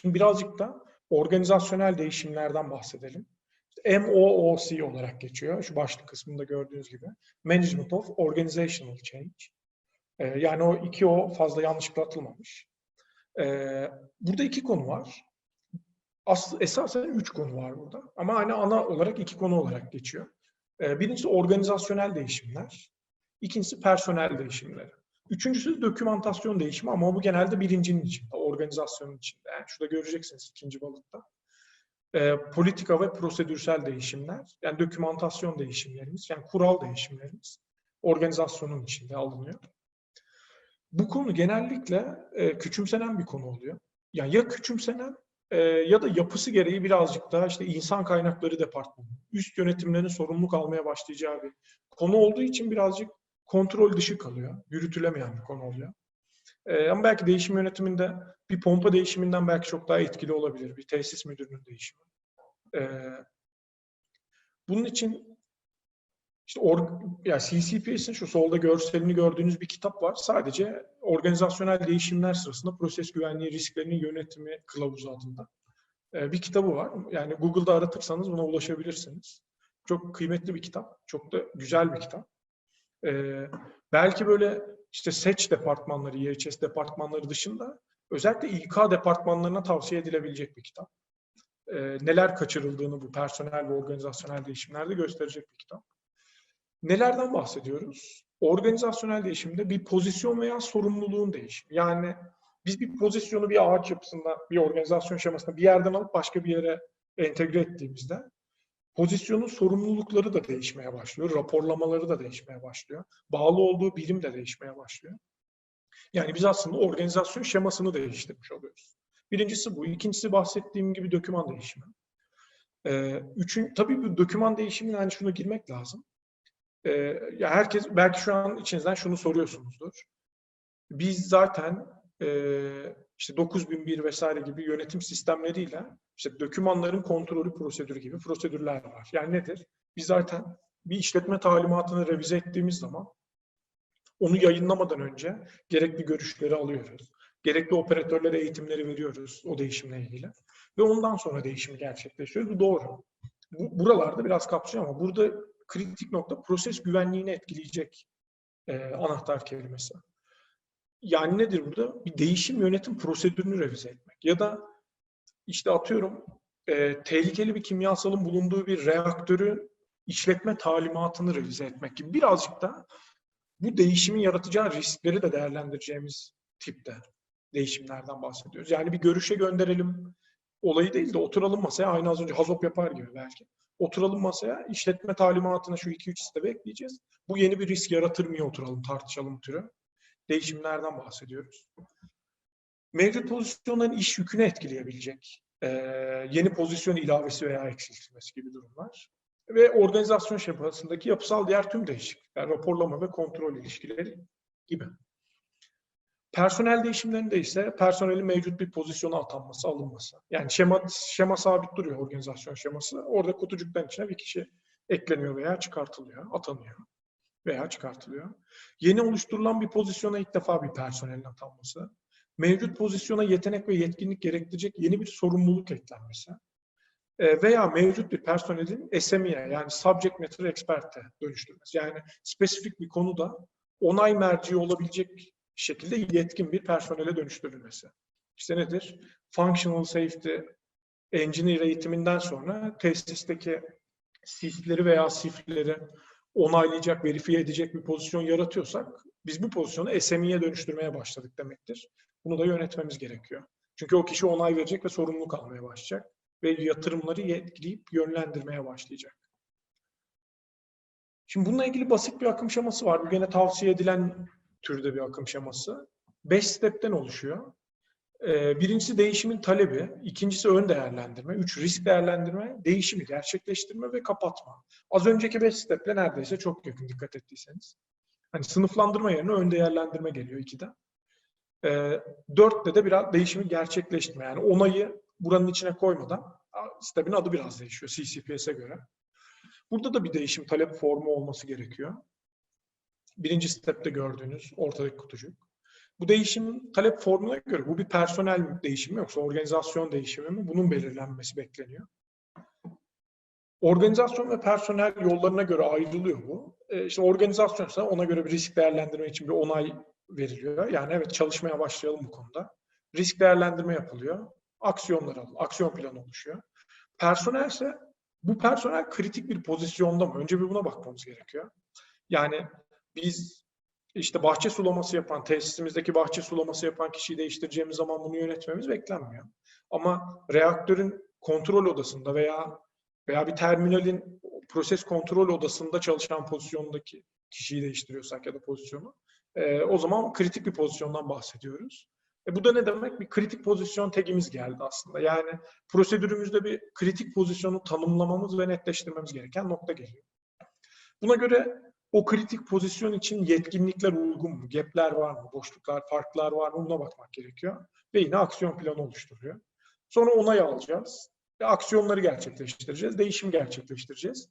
Şimdi birazcık da organizasyonel değişimlerden bahsedelim. MOOC olarak geçiyor. Şu başlık kısmında gördüğünüz gibi. Management of Organizational Change. Ee, yani o iki o fazla yanlışlıkla atılmamış. Ee, burada iki konu var. Aslı, esasen üç konu var burada. Ama hani ana olarak iki konu olarak geçiyor. Ee, birincisi organizasyonel değişimler. İkincisi personel değişimleri. Üçüncüsü dokümantasyon değişimi ama bu genelde birincinin içinde, organizasyonun içinde. Yani şurada göreceksiniz ikinci balıkta. Ee, politika ve prosedürsel değişimler, yani dokümantasyon değişimlerimiz, yani kural değişimlerimiz organizasyonun içinde alınıyor. Bu konu genellikle e, küçümsenen bir konu oluyor. Yani ya küçümsenen e, ya da yapısı gereği birazcık daha işte insan kaynakları departmanı, üst yönetimlerin sorumluluk almaya başlayacağı bir konu olduğu için birazcık kontrol dışı kalıyor. Yürütülemeyen bir konu oluyor. Ee, ama belki değişim yönetiminde bir pompa değişiminden belki çok daha etkili olabilir. Bir tesis müdürünün değişimi. Ee, bunun için işte or, yani CCPS'in şu solda görselini gördüğünüz bir kitap var. Sadece organizasyonel değişimler sırasında proses güvenliği risklerinin yönetimi kılavuzu adında. Ee, bir kitabı var. Yani Google'da aratırsanız buna ulaşabilirsiniz. Çok kıymetli bir kitap. Çok da güzel bir kitap. Ee, belki böyle işte seç departmanları, YHS departmanları dışında özellikle İK departmanlarına tavsiye edilebilecek bir kitap. Ee, neler kaçırıldığını bu personel ve organizasyonel değişimlerde gösterecek bir kitap. Nelerden bahsediyoruz? Organizasyonel değişimde bir pozisyon veya sorumluluğun değişimi. Yani biz bir pozisyonu bir ağaç yapısında, bir organizasyon şemasında bir yerden alıp başka bir yere entegre ettiğimizde pozisyonun sorumlulukları da değişmeye başlıyor. Raporlamaları da değişmeye başlıyor. Bağlı olduğu birim de değişmeye başlıyor. Yani biz aslında organizasyon şemasını değiştirmiş oluyoruz. Birincisi bu. İkincisi bahsettiğim gibi doküman değişimi. Ee, üçün, tabii bu doküman değişimine hani şuna girmek lazım. Ee, ya herkes belki şu an içinizden şunu soruyorsunuzdur. Biz zaten e, işte 9001 vesaire gibi yönetim sistemleriyle işte dokümanların kontrolü prosedürü gibi prosedürler var. Yani nedir? Biz zaten bir işletme talimatını revize ettiğimiz zaman onu yayınlamadan önce gerekli görüşleri alıyoruz. Gerekli operatörlere eğitimleri veriyoruz o değişimle ilgili. Ve ondan sonra değişimi gerçekleştiriyoruz. Bu doğru. Bu, buralarda biraz kapsıyor ama burada kritik nokta proses güvenliğini etkileyecek e, anahtar kelimesi. Yani nedir burada? Bir değişim yönetim prosedürünü revize etmek. Ya da işte atıyorum e, tehlikeli bir kimyasalın bulunduğu bir reaktörü işletme talimatını revize etmek gibi birazcık da bu değişimin yaratacağı riskleri de değerlendireceğimiz tipte değişimlerden bahsediyoruz. Yani bir görüşe gönderelim olayı değil de oturalım masaya aynı az önce hazop yapar gibi belki. Oturalım masaya işletme talimatına şu 2-3 step ekleyeceğiz. Bu yeni bir risk yaratır mı oturalım tartışalım türü değişimlerden bahsediyoruz. Mevcut pozisyonların iş yükünü etkileyebilecek e, yeni pozisyon ilavesi veya eksiltilmesi gibi durumlar. Ve organizasyon şemasındaki yapısal diğer tüm değişiklikler, raporlama ve kontrol ilişkileri gibi. Personel değişimlerinde ise personelin mevcut bir pozisyona atanması, alınması. Yani şema, şema sabit duruyor organizasyon şeması. Orada kutucuktan içine bir kişi ekleniyor veya çıkartılıyor, atanıyor veya çıkartılıyor. Yeni oluşturulan bir pozisyona ilk defa bir personelin atanması. Mevcut pozisyona yetenek ve yetkinlik gerektirecek yeni bir sorumluluk eklenmesi. E, veya mevcut bir personelin SME'ye yani Subject Matter Expert'e dönüştürmesi. Yani spesifik bir konuda onay merci olabilecek şekilde yetkin bir personele dönüştürülmesi. İşte nedir? Functional Safety Engineer eğitiminden sonra tesisteki SIF'leri veya SIF'leri onaylayacak, verifiye edecek bir pozisyon yaratıyorsak biz bu pozisyonu SME'ye dönüştürmeye başladık demektir. Bunu da yönetmemiz gerekiyor. Çünkü o kişi onay verecek ve sorumluluk almaya başlayacak ve yatırımları etkileyip yönlendirmeye başlayacak. Şimdi bununla ilgili basit bir akım şeması var. Bu gene tavsiye edilen türde bir akım şeması. Beş stepten oluşuyor. Ee, birincisi değişimin talebi, ikincisi ön değerlendirme, üç risk değerlendirme, değişimi gerçekleştirme ve kapatma. Az önceki beş steple neredeyse çok yakın dikkat ettiyseniz. Hani sınıflandırma yerine ön değerlendirme geliyor ikide. E, dörtte de biraz değişimi gerçekleştirme. Yani onayı buranın içine koymadan step'in adı biraz değişiyor CCPS'e göre. Burada da bir değişim talep formu olması gerekiyor. Birinci step'te gördüğünüz ortadaki kutucuk. Bu değişimin talep formuna göre bu bir personel değişimi mi yoksa organizasyon değişimi mi? Bunun belirlenmesi bekleniyor. Organizasyon ve personel yollarına göre ayrılıyor bu. E, işte organizasyonsa ona göre bir risk değerlendirme için bir onay veriliyor. Yani evet çalışmaya başlayalım bu konuda. Risk değerlendirme yapılıyor. Aksiyonlar alın, aksiyon planı oluşuyor. Personelse bu personel kritik bir pozisyonda mı? Önce bir buna bakmamız gerekiyor. Yani biz işte bahçe sulaması yapan, tesisimizdeki bahçe sulaması yapan kişiyi değiştireceğimiz zaman bunu yönetmemiz beklenmiyor. Ama reaktörün kontrol odasında veya veya bir terminalin proses kontrol odasında çalışan pozisyondaki kişiyi değiştiriyorsak ya da pozisyonu e, o zaman kritik bir pozisyondan bahsediyoruz. E, bu da ne demek? Bir kritik pozisyon tagimiz geldi aslında. Yani prosedürümüzde bir kritik pozisyonu tanımlamamız ve netleştirmemiz gereken nokta geliyor. Buna göre o kritik pozisyon için yetkinlikler uygun mu? Gap'ler var mı? Boşluklar, farklar var mı? Buna bakmak gerekiyor. Ve yine aksiyon planı oluşturuyor. Sonra onay alacağız. Ve aksiyonları gerçekleştireceğiz. Değişim gerçekleştireceğiz.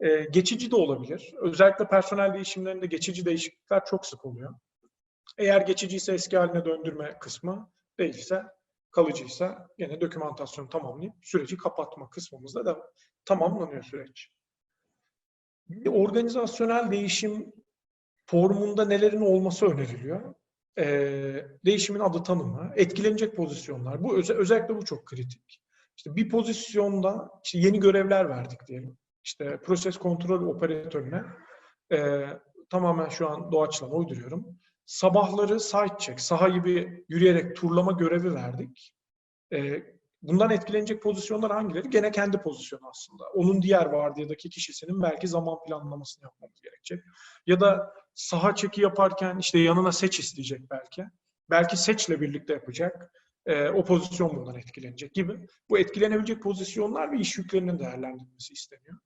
Ee, geçici de olabilir. Özellikle personel değişimlerinde geçici değişiklikler çok sık oluyor. Eğer geçiciyse eski haline döndürme kısmı değilse kalıcıysa yine dokümantasyonu tamamlayıp süreci kapatma kısmımızda da tamamlanıyor süreç. Bir organizasyonel değişim formunda nelerin olması öneriliyor? Ee, değişimin adı tanımı, etkilenecek pozisyonlar. Bu öze- özellikle bu çok kritik. İşte bir pozisyonda işte yeni görevler verdik diyelim. İşte proses kontrol operatörüne e, tamamen şu an doğaçlama uyduruyorum. Sabahları site check, saha gibi yürüyerek turlama görevi verdik. E, bundan etkilenecek pozisyonlar hangileri? Gene kendi pozisyonu aslında. Onun diğer vardiyadaki kişisinin belki zaman planlamasını yapmamız gerekecek. Ya da saha çeki yaparken işte yanına seç isteyecek belki. Belki seçle birlikte yapacak. E, o pozisyon bundan etkilenecek gibi. Bu etkilenebilecek pozisyonlar ve iş yüklerinin değerlendirilmesi isteniyor.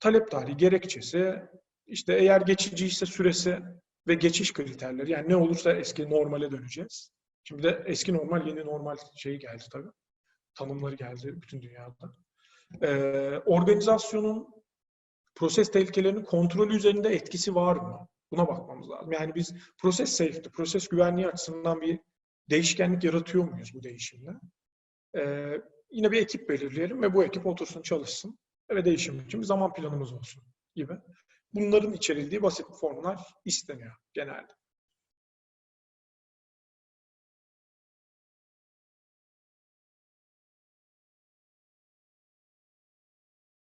Talep tarihi, gerekçesi, işte eğer geçici ise süresi ve geçiş kriterleri. Yani ne olursa eski normale döneceğiz. Şimdi de eski normal, yeni normal şeyi geldi tabii. Tanımları geldi bütün dünyada. Ee, organizasyonun proses tehlikelerinin kontrolü üzerinde etkisi var mı? Buna bakmamız lazım. Yani biz proses safety, proses güvenliği açısından bir değişkenlik yaratıyor muyuz bu değişimle? Ee, yine bir ekip belirleyelim ve bu ekip otursun çalışsın ve değişim için bir zaman planımız olsun gibi. Bunların içerildiği basit formlar isteniyor genelde.